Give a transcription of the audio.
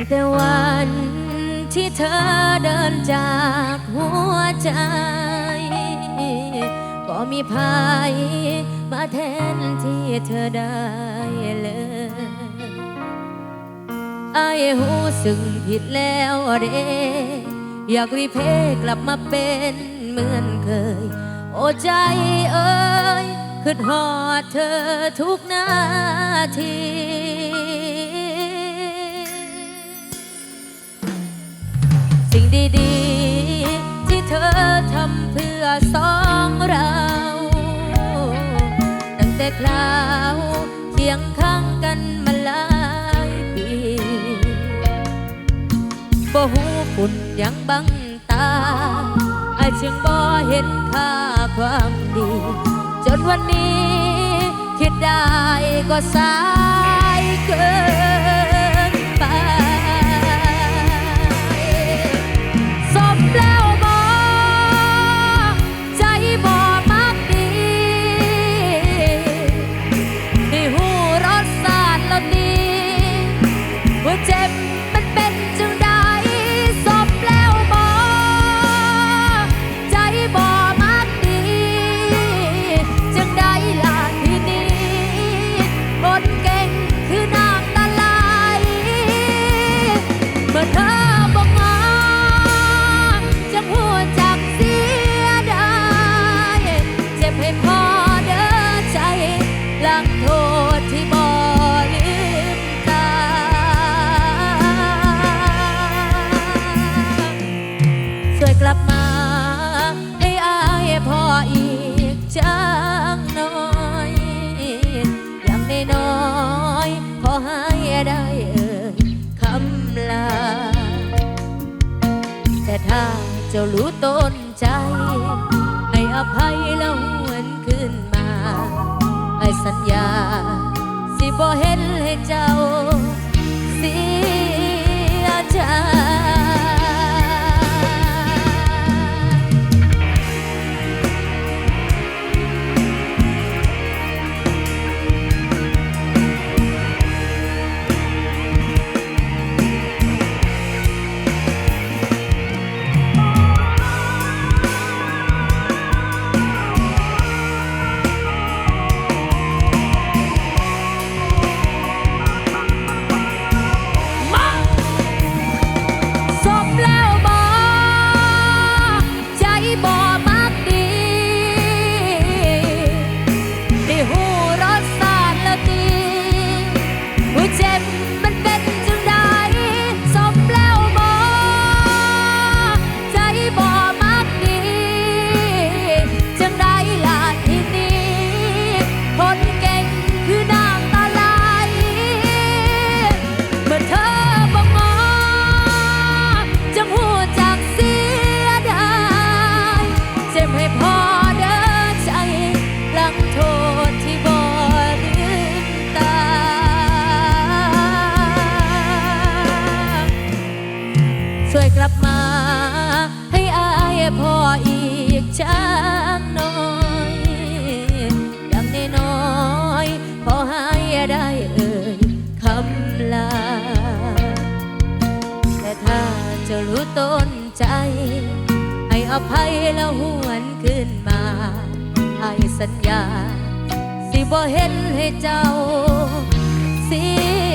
งแต่วันที่เธอเดินจากหัวใจ ก็มีภายมาแทนที่เธอได้เลยไอ้หูสึงผิดแล้วเด้อยากรีเพกลับมาเป็นเหมือนเคย โอ้ใจเอ้ยคือหอดเธอทุกนาที ดีๆ ที่เธอทำเพื่อสองเรา ตั้งแต่คราวเคียงข้างกันมาหลายปีบ่หูฝุ่นยังบังตาไอายจึงบ่เห็นค่าความดี จนวันนี้คิดได้ก็สายเกิน ถ้าเจ้ารู้ต้นใจ ให้อภัยแล้วหวนขึ้นมาให้สัญญา สิบ่เห็นให้เจ้า เสียใจ ใจ ให้อภัยแล้วหวนขึ้นมาให้สัญญา สิบ่เห็นให้เจ้าเสีย